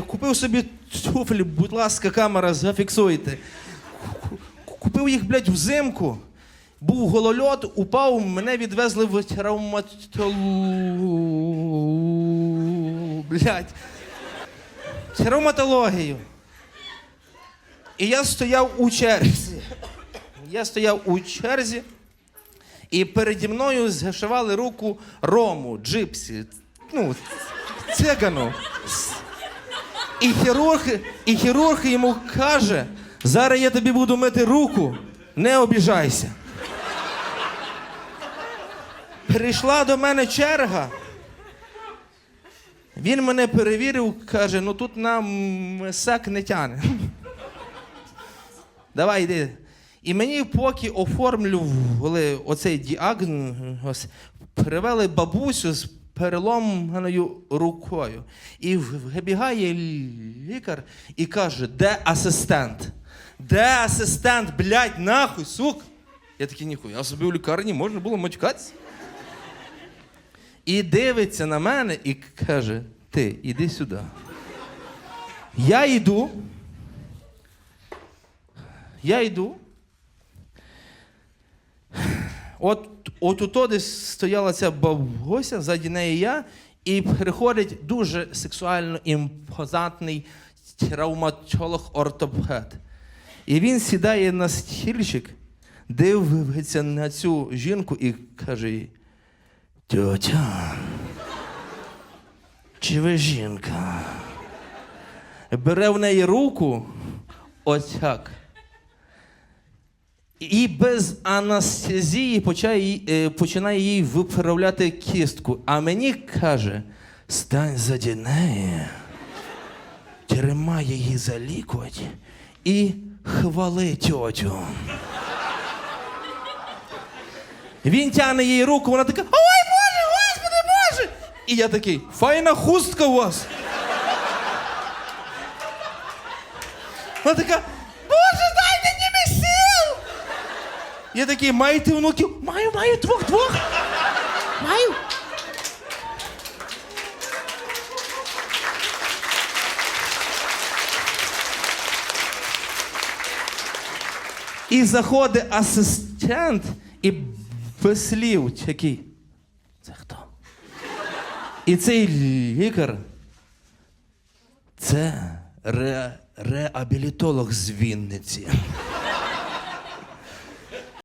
Купив собі туфлі, будь ласка, камера, зафіксуйте. Купив їх, блядь, взимку. Був голольот, упав, мене відвезли в травматологію. Травматологію. І я стояв у черзі. Я стояв у черзі, і переді мною зашивали руку Рому, джипсі. Ну, цигану. І хірург, і хірург йому каже: зараз я тобі буду мити руку, не обіжайся. Прийшла до мене черга. Він мене перевірив, каже: ну тут нам сак не тяне. Давай йди. І мені поки оформлювали оцей діагноз, привели бабусю з переломаною рукою. І вибігає лікар і каже: де асистент? Де асистент, блядь, нахуй, сук? Я такий ніхуя, а собі в лікарні можна було матюкатися. І дивиться на мене і каже: ти, іди сюди. Я йду. Я йду. От, от ото десь стояла ця бабуся, ззаді неї я, і приходить дуже сексуально імпозантний травматолог-ортопед. І він сідає на стільчик, дивиться на цю жінку і каже їй: Тьотя, чи ви жінка? Бере в неї руку, ось так. І без анестезії е, починає їй виправляти кістку. А мені каже: стань заді неї, тримай її за лікоть і хвали тьотю. Він тягне їй руку, вона така: Ой, Боже, Господи, Боже! І я такий, файна хустка у вас. Вона така, Боже! Я такий, маєте внуків? Маю, маю, двох, двох. Маю. І заходить асистент і без слів такий. Це хто? І цей лікар. Це ре, реабілітолог з Вінниці.